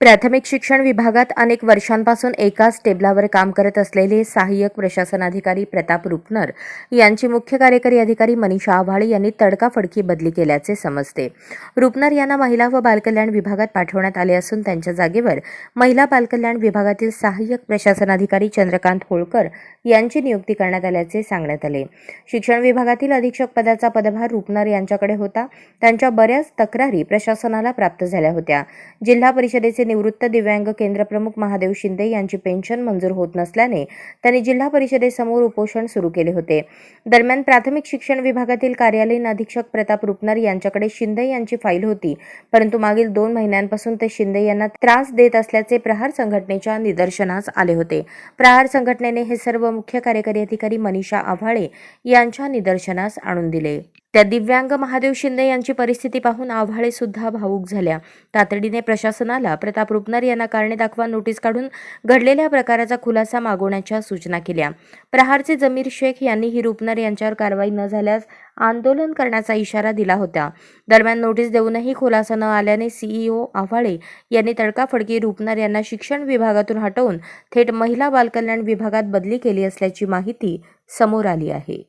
प्राथमिक शिक्षण विभागात अनेक वर्षांपासून एकाच टेबलावर काम करत असलेले सहाय्यक प्रशासनाधिकारी प्रताप रुपनर यांची मुख्य कार्यकारी अधिकारी मनीषा आव्हाळे यांनी तडकाफडकी बदली केल्याचे समजते. रुपनर यांना महिला व बालकल्याण विभागात पाठवण्यात आले असून त्यांच्या जागेवर महिला बालकल्याण विभागातील सहाय्यक प्रशासनाधिकारी चंद्रकांत होळकर यांची नियुक्ती करण्यात आल्याचे सांगण्यात आले. शिक्षण विभागातील अधीक्षक पदाचा पदभार रुपनर यांच्याकडे होता. त्यांच्या बऱ्याच तक्रारी प्रशासनाला प्राप्त झाल्या होत्या. जिल्हा परिषदेचे निवृत्त दिव्यांग केंद्र प्रमुख महादेव शिंदे यांची पेन्शन मंजूर होत नसल्याने त्यांनी जिल्हा परिषदेसमोर उपोषण सुरू केले होते. दरम्यान प्राथमिक शिक्षण विभागातील कार्यालयीन अधीक्षक प्रताप रुपनर यांच्याकडे शिंदे यांची फाईल होती परंतु मागील दोन महिन्यांपासून ते शिंदे यांना त्रास देत असल्याचे प्रहार संघटनेच्या निदर्शनास आले होते. प्रहार संघटनेने हे सर्व मुख्य कार्यकारी अधिकारी मनीषा आव्हाळे यांच्या निदर्शनास आणून दिले. त्या दिव्यांग महादेव शिंदे यांची परिस्थिती पाहून आव्हाळे सुद्धा भावूक झाल्या. तातडीने प्रशासनाला प्रताप रुपनर यांना कारणे दाखवा नोटीस काढून घडलेल्या प्रकाराचा खुलासा मागवण्याच्या सूचना केल्या. प्रहारचे जमीर शेख यांनी ही रुपनर यांच्यावर कारवाई न झाल्यास आंदोलन करण्याचा इशारा दिला होता. दरम्यान नोटीस देऊनही खुलासा न आल्याने सीईओ आव्हाळे यांनी तडकाफडकी रुपनर यांना शिक्षण विभागातून हटवून थेट महिला बालकल्याण विभागात बदली केली असल्याची माहिती समोर आली आहे.